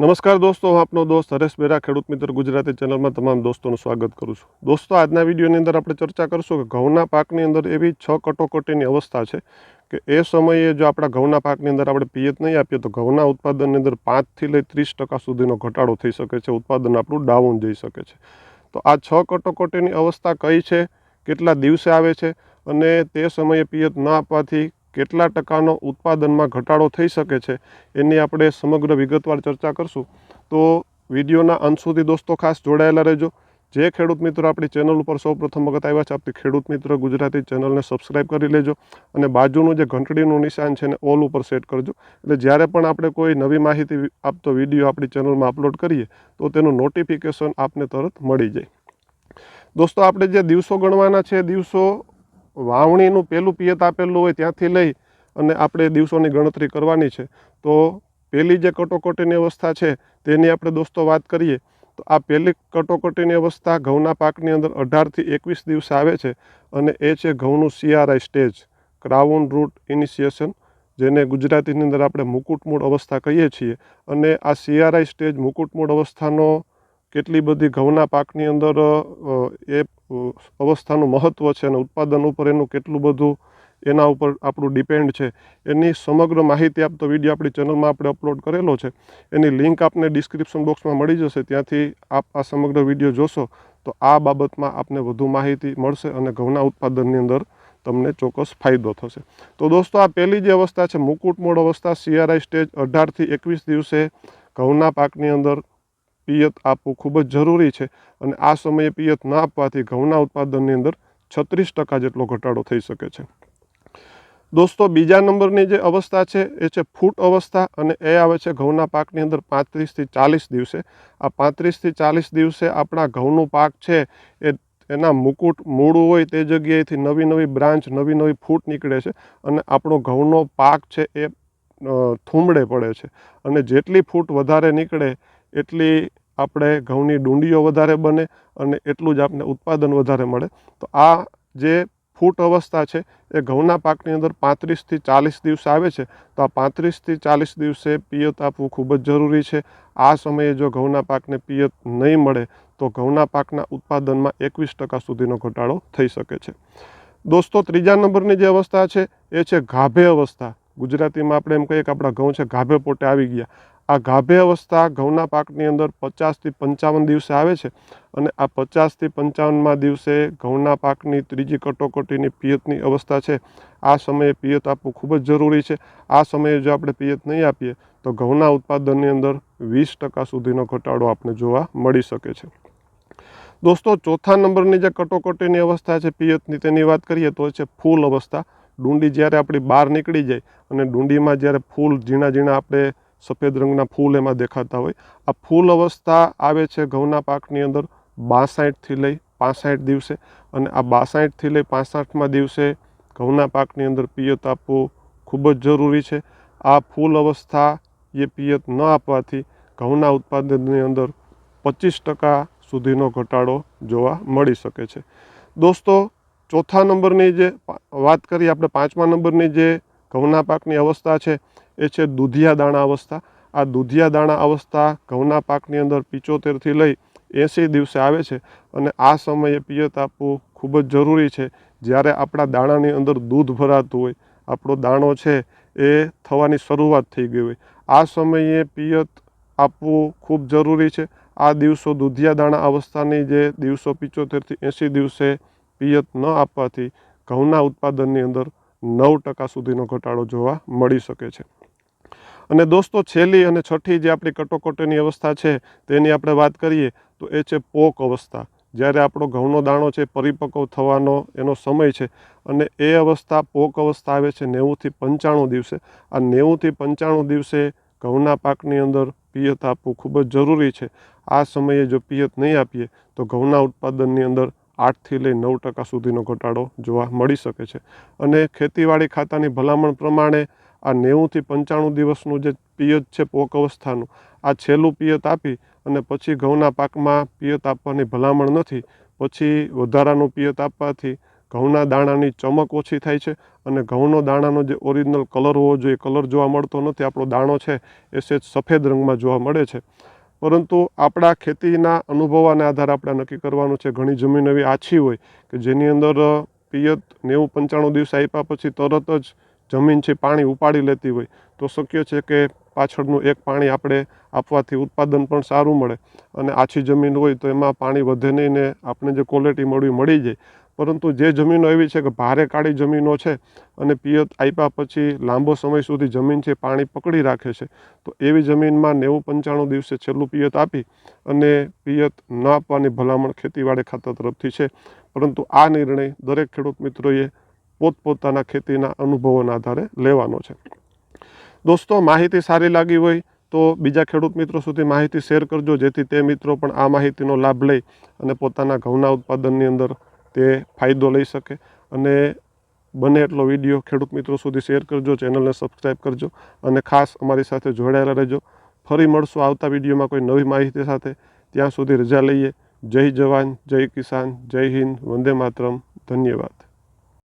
નમસ્કાર દોસ્તો, હું આપનો દોસ્ત હરેશ બેરા, ખેડૂત મિત્ર ગુજરાતી ચેનલમાં તમામ દોસ્તોનું સ્વાગત કરું છું. દોસ્તો, આજના વિડીયોની અંદર આપણે ચર્ચા કરશું કે ઘઉંના પાકની અંદર એવી છ કટોકટીની અવસ્થા છે કે એ સમયે જો આપણા ઘઉંના પાકની અંદર આપણે પિયત નહીં આપીએ, તો ઘઉંના ઉત્પાદનની અંદર પાંચથી લઈ ત્રીસ ટકા સુધીનો ઘટાડો થઈ શકે છે, ઉત્પાદન આપણું ડાઉન જઈ શકે છે. તો આ છ કટોકટીની અવસ્થા કઈ છે, કેટલા દિવસે આવે છે અને તે સમયે પિયત ન આપવાથી કેટલા ટકાનો ઉત્પાદનમાં ઘટાડો થઈ શકે છે એની આપણે સમગ્ર વિગતવાર ચર્ચા કરશું. તો વિડીયોના અંત સુધી દોસ્તો ખાસ જોડાયેલા રહેજો. જે ખેડૂત મિત્રો આપણી ચેનલ ઉપર સૌ પ્રથમ વખત આવ્યા છે આપણી ખેડૂત મિત્ર ગુજરાતી ચેનલને સબસ્ક્રાઇબ કરી લેજો અને બાજુનું જે ઘંટડીનું નિશાન છે એને ઓલ ઉપર સેટ કરજો. એટલે જ્યારે પણ આપણે કોઈ નવી માહિતી આપતો વીડિયો આપણી ચેનલમાં અપલોડ કરીએ, તો તેનું નોટિફિકેશન આપને તરત મળી જાય. દોસ્તો, આપણે જે દિવસો ગણવાના છે દિવસો વાવણીનું પહેલું પિયત આપેલું હોય ત્યાંથી લઈ અને આપણે દિવસોની ગણતરી કરવાની છે. તો પહેલી જે કટોકટીની અવસ્થા છે તેની આપણે દોસ્તો વાત કરીએ. તો આ પહેલી કટોકટીની અવસ્થા ઘઉંના પાકની અંદર અઢારથી એકવીસ દિવસ આવે છે અને એ છે ઘઉંનું CRI stage crown root initiation જેને ગુજરાતીની અંદર આપણે મુકુટમૂળ અવસ્થા કહીએ છીએ. અને આ સીઆરઆઈ સ્ટેજ મુકુટમૂળ અવસ્થાનો કેટલી બધી ઘઉંના પાકની અંદર એ અવસ્થાનું મહત્ત્વ છે અને ઉત્પાદન ઉપર એનું કેટલું બધું એના ઉપર આપણું ડિપેન્ડ છે. એની સમગ્ર માહિતી આપતો વીડિયો આપણી ચેનલમાં આપણે અપલોડ કરેલો છે. એની લિંક આપને ડિસ્ક્રિપ્શન બોક્સમાં મળી જશે. ત્યાંથી આપ આ સમગ્ર વીડિયો જોશો તો આ બાબતમાં આપને વધુ માહિતી મળશે અને ઘઉંના ઉત્પાદનની અંદર તમને ચોક્કસ ફાયદો થશે. તો દોસ્તો, આ પહેલી જે અવસ્થા છે, મુકુટમોડ અવસ્થા સીઆરઆઈ સ્ટેજ અઢારથી એકવીસ દિવસે ઘઉંના પાકની અંદર પિયત આપવું ખૂબ જ જરૂરી છે અને આ સમયે પિયત ના આપવાથી ઘઉંના ઉત્પાદનની અંદર છત્રીસ ટકા જેટલો ઘટાડો થઈ શકે છે. દોસ્તો, બીજા નંબરની જે અવસ્થા છે એ છે ફૂટ અવસ્થા અને એ આવે છે ઘઉંના પાકની અંદર પાંત્રીસથી ચાલીસ દિવસે. આ પાંત્રીસથી ચાલીસ દિવસે આપણા ઘઉંનું પાક છે એ એના મુકુટ મૂળું હોય તે જગ્યાએથી નવી નવી બ્રાન્ચ, નવી નવી ફૂટ નીકળે છે અને આપણો ઘઉંનો પાક છે એ થૂમડે પડે છે. અને જેટલી ફૂટ વધારે નીકળે, એટલી આપણે ઘઉંની ડુંડીઓ વધારે બને અને એટલું જ આપણે ઉત્પાદન વધારે મળે. તો આ જે ફૂટ અવસ્થા છે, એ ઘઉંના પાકની અંદર પાંત્રીસથી ચાલીસ દિવસ આવે છે. તો આ પાંત્રીસથી ચાલીસ દિવસે પિયત આપવું ખૂબ જ જરૂરી છે. આ સમયે જો ઘઉંના પાકને પિયત નહીં મળે, તો ઘઉંના પાકના ઉત્પાદનમાં એકવીસ ટકા સુધીનો ઘટાડો થઈ શકે છે. દોસ્તો, ત્રીજા નંબરની જે અવસ્થા છે, એ છે ગાભે અવસ્થા. ગુજરાતીમાં આપણે એમ કહીએ કે આપણા ઘઉં છે ગાભે પોટે આવી ગયા. આ ગાભે અવસ્થા ઘઉંના પાકની અંદર પચાસથી પંચાવન દિવસે આવે છે અને આ પચાસથી પંચાવનમાં દિવસે ઘઉંના પાકની ત્રીજી કટોકટીની પિયતની અવસ્થા છે. આ સમયે પિયત આપવું ખૂબ જ જરૂરી છે. આ સમયે જો આપણે પિયત નહીં આપીએ તો ઘઉંના ઉત્પાદનની અંદર વીસ ટકા સુધીનો ઘટાડો આપણે જોવા મળી શકે છે. દોસ્તો, ચોથા નંબરની જે કટોકટીની અવસ્થા છે પિયતની તેની વાત કરીએ તો છે ફૂલ અવસ્થા. ડુંડી જ્યારે આપણી બહાર નીકળી જાય અને ડુંડીમાં જ્યારે ફૂલ ઝીણા ઝીણા આપણે સફેદ રંગના ફૂલ એમાં દેખાતા હોય. આ ફૂલ અવસ્થા આવે છે ઘઉંના પાકની અંદર બાસાઠથી લઈ પાસઠ દિવસે અને આ બાસાઠથી લઈ પાસઠમાં દિવસે ઘઉંના પાકની અંદર પિયત આપવું ખૂબ જ જરૂરી છે. આ ફૂલ અવસ્થા એ પિયત ન આપવાથી ઘઉંના ઉત્પાદનની અંદર પચીસ ટકા સુધીનો ઘટાડો જોવા મળી શકે છે. દોસ્તો, ચોથા નંબરની જે વાત કરીએ આપણે પાંચમા નંબરની જે ઘઉંના પાકની અવસ્થા છે, એ છે દૂધિયા દાણા અવસ્થા. આ દૂધિયા દાણા અવસ્થા ઘઉંના પાકની અંદર પિચોતેરથી લઈ એંસી દિવસે આવે છે અને આ સમયે પિયત આપવું ખૂબ જ જરૂરી છે. જ્યારે આપણા દાણાની અંદર દૂધ ભરાતું હોય, આપણો દાણો છે એ થવાની શરૂઆત થઈ ગઈ હોય. આ સમયે પિયત આપવું ખૂબ જરૂરી છે. આ દિવસો દૂધિયા દાણા અવસ્થાની જે દિવસો પિચોતેરથી એંસી દિવસે પિયત ન આપવાથી ઘઉંના ઉત્પાદનની અંદર નવ ટકા સુધીનો ઘટાડો જોવા મળી શકે છે. અને દોસ્તો, છેલ્લી અને છઠ્ઠી જે આપણી કટોકટીની અવસ્થા છે, તેની આપણે વાત કરીએ, તો એ છે પોક અવસ્થા. જ્યારે આપણો ઘઉંનો દાણો છે પરિપક્વ થવાનો એનો સમય છે, અને એ અવસ્થા પોક અવસ્થા આવે છે નેવુંથી પંચાણું દિવસે. આ નેવુંથી પંચાણું દિવસે ઘઉંના પાકની અંદર પિયત આપવું ખૂબ જ જરૂરી છે. આ સમયે જો પિયત નહીં આપીએ, તો ઘઉંના ઉત્પાદનની અંદર આઠથી લઈ નવ ટકા સુધીનો ઘટાડો જોવા મળી શકે છે. અને ખેતીવાડી ખાતાની ભલામણ પ્રમાણે આ નેવુંથી પંચાણું દિવસનું જે પિયત છે પોક અવસ્થાનું, આ છેલ્લું પિયત આપી અને પછી ઘઉંના પાકમાં પિયત આપવાની ભલામણ નથી, પછી વધારાનું પિયત આપવાથી ઘઉંના દાણાની ચમક ઓછી થાય છે અને ઘઉંનો દાણાનો જે ઓરિજિનલ કલર હોવો જોઈએ, કલર જોવા મળતો નથી, આપણો દાણો છે એ સહેજ સફેદ રંગમાં જોવા મળે છે. પરંતુ આપણા ખેતીના અનુભવોના આધારે આપણે નક્કી કરવાનું છે, ઘણી જમીન એવી આછી હોય કે જેની અંદર પિયત નેવું પંચાણું દિવસ આપ્યા પછી તરત જ જમીન છે પાણી ઉપાડી લેતી હોય. તો શક્ય છે કે પાછળનું એક પાણી આપણે આપવાથી ઉત્પાદન પણ સારું મળે અને આછી જમીન હોય તો એમાં પાણી વધે નહીં ને આપણે જે ક્વોલિટી મળવી, મળી જાય. પરંતુ જે જમીનો એવી છે કે ભારે કાળી જમીનો છે અને પિયત આપ્યા પછી લાંબો સમય સુધી જમીન છે પાણી પકડી રાખે છે, તો એવી જમીનમાં નેવું પંચાણું દિવસે છેલ્લું પિયત આપી અને પિયત ન આપવાની ભલામણ ખેતીવાડી ખાતા તરફથી છે. પરંતુ આ નિર્ણય દરેક ખેડૂત મિત્રોએ પોતપોતાના ખેતીના અનુભવોના આધારે લેવાનો છે. દોસ્તો, માહિતી સારી લાગી હોય તો બીજા ખેડૂત મિત્રો સુધી માહિતી શેર કરજો, જેથી તે મિત્રો પણ આ માહિતીનો લાભ લઈ અને પોતાના ઘઉંના ઉત્પાદનની અંદર તે ફાયદો લઈ શકે. અને બને એટલો વીડિયો ખેડૂત મિત્રો સુધી શેર કરજો, ચેનલને સબસ્ક્રાઈબ કરજો અને ખાસ અમારી સાથે જોડાયેલા રહેજો. ફરી મળશું આવતા વિડીયોમાં કોઈ નવી માહિતી સાથે. ત્યાં સુધી રજા લઈએ. જય જવાન, જય કિસાન, જય હિન્દ, વંદે માતરમ. ધન્યવાદ.